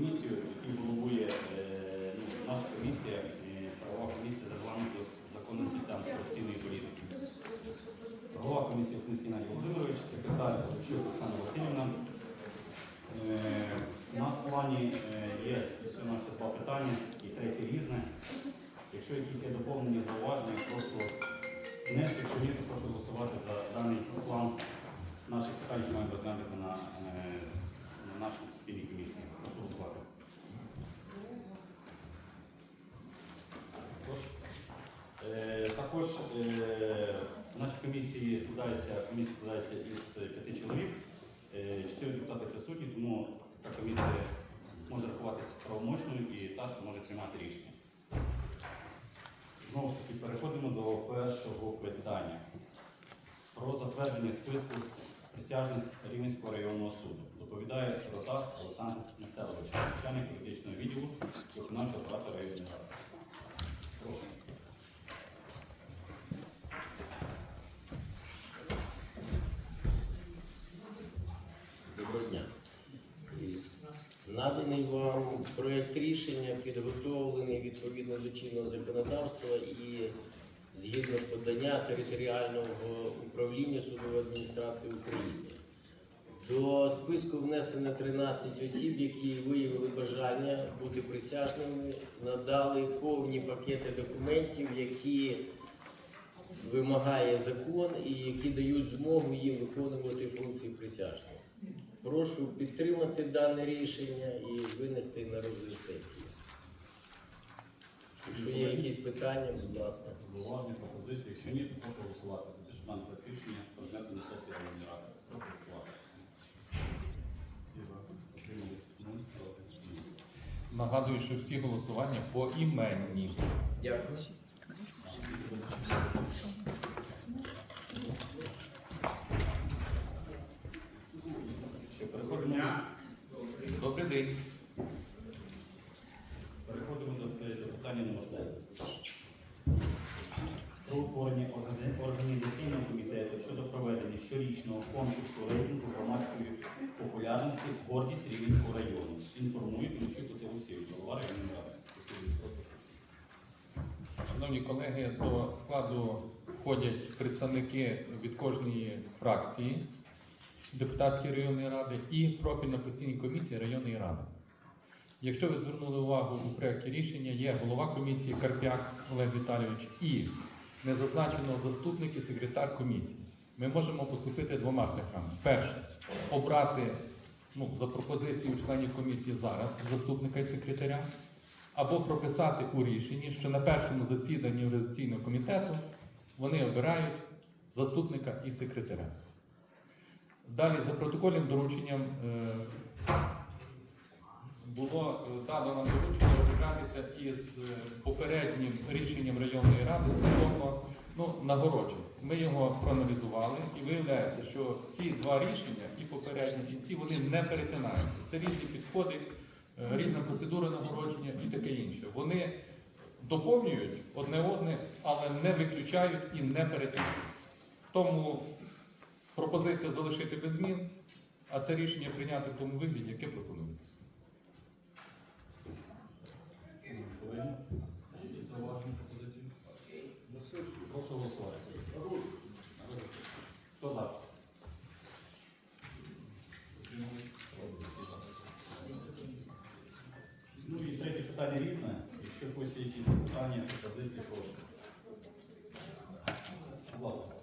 комісію, який головує також е, в нашій комісії складається, комісія складається із п'яти чоловік. Е, Чотири депутати присутні, тому така комісія може рахуватися правомочною і та, що може приймати рішення. Знову ж таки, переходимо до першого питання про затвердження списку присяжних Рівненського районного суду. Доповідає сирота Олександр Неселович, начальник юридичного відділу виконавчого апарату районної ради. Прошу. Доброго дня. Наданий вам проєкт рішення підготовлений відповідно до чинного законодавства і згідно подання територіального управління судової адміністрації України. До списку внесено 13 осіб, які виявили бажання бути присяжними, надали повні пакети документів, які вимагає закон і які дають змогу їм виконувати функції присяжних. Прошу підтримати дане рішення і винести на розгляд сесії. Якщо є якісь питання, будь ласка. Зауваження, пропозиції. Якщо ні, то прошу голосувати. Що дане проект рішення розглянути на сесії районної ради. Прошу голосувати. Всі за. Нагадую, що всі голосування поіменні. Дякую. Що, переходимо, Добрий день. переходимо до, питання номер 9. Про утворення організаційного комітету щодо проведення щорічного конкурсу рейтингу громадської популярності гордість Рівненського району. Інформує Тимощук Василь Олексійович, голова районної ради. Шановні колеги, до складу входять представники від кожної фракції депутатської районної ради і профільна постійна комісія районної ради. Якщо ви звернули увагу у проєкті рішення, є голова комісії Карпяк Олег Віталійович і не зазначено заступник і секретар комісії. Ми можемо поступити двома шляхами. Перше обрати ну, за пропозицією членів комісії зараз заступника і секретаря, або прописати у рішенні, що на першому засіданні організаційного комітету вони обирають заступника і секретаря. Далі за протокольним дорученням е, було е, дано нам доручення розібратися із е, попереднім рішенням районної ради стосовно ну, нагороджень. Ми його проаналізували і виявляється, що ці два рішення, і попередні, і ці, вони не перетинаються. Це різні підходи, різна процедура нагородження і таке інше. Вони доповнюють одне одне, але не виключають і не перетинають. Тому пропозиція залишити без змін, а це рішення прийняти в тому вигляді, яке пропонується. Прошу голосувати. Хто за? Ну і третє питання різне. Якщо когось якісь питання, пропозиції, прошу. Будь ласка.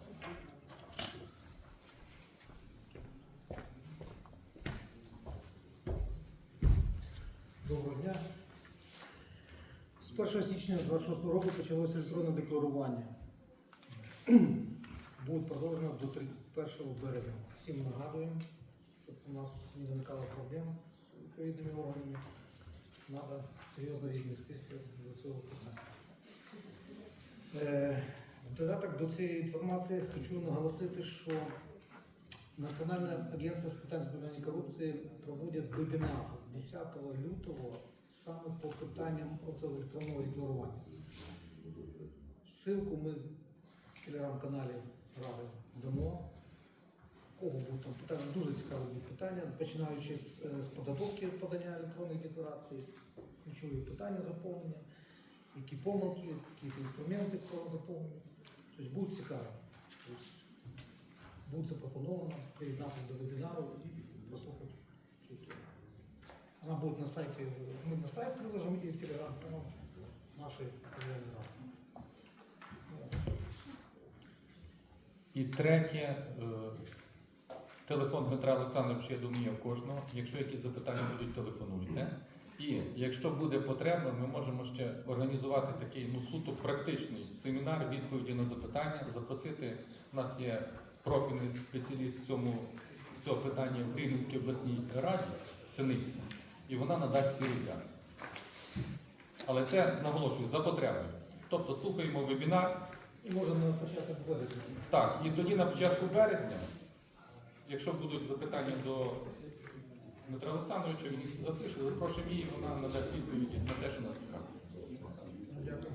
Доброго дня. З 1 січня 2026 року почалося електронне декларування. Буде продовжено до 31 березня. Всім нагадуємо, щоб у нас не виникало проблем з відповідними органами. Треба серйозно віднестися до цього питання. Е, Додаток до цієї інформації хочу наголосити, що Національне агентство з питань запобігання корупції проводять вебінар 10 лютого саме по питанням оцього електронного декларування. Ссылку ми в телеграм-каналі Ради дамо. кого будуть там питання, дуже цікаві питання, починаючи з, е, з підготовки подання електронних декларацій, ключові питання заповнення, які помилки, які інструменти по заповненню. Тобто буде цікаво. Тобто, запропоновано приєднатися до вебінару і послухати цю тему. Вона буде на сайті, ми на сайт приложимо і в телеграм-канал районної ради. І третє, е, телефон Дмитра Олександровича, я думаю, є в кожного. Якщо якісь запитання будуть, телефонуйте. І якщо буде потреба, ми можемо ще організувати такий ну, суто практичний семінар, відповіді на запитання, запросити. У нас є профільний спеціаліст в цьому з цього питання в Рівненській обласній раді, Синицька, і вона надасть ці роз'яснення. Але це наголошую за потребою. Тобто слухаємо вебінар. І можемо на початок березня. Так, і тоді на початку березня, якщо будуть запитання до Дмитра Олександровича, він запише, запрошуємо її, вона надасть відповіді на те, що нас цікавить. Дякую.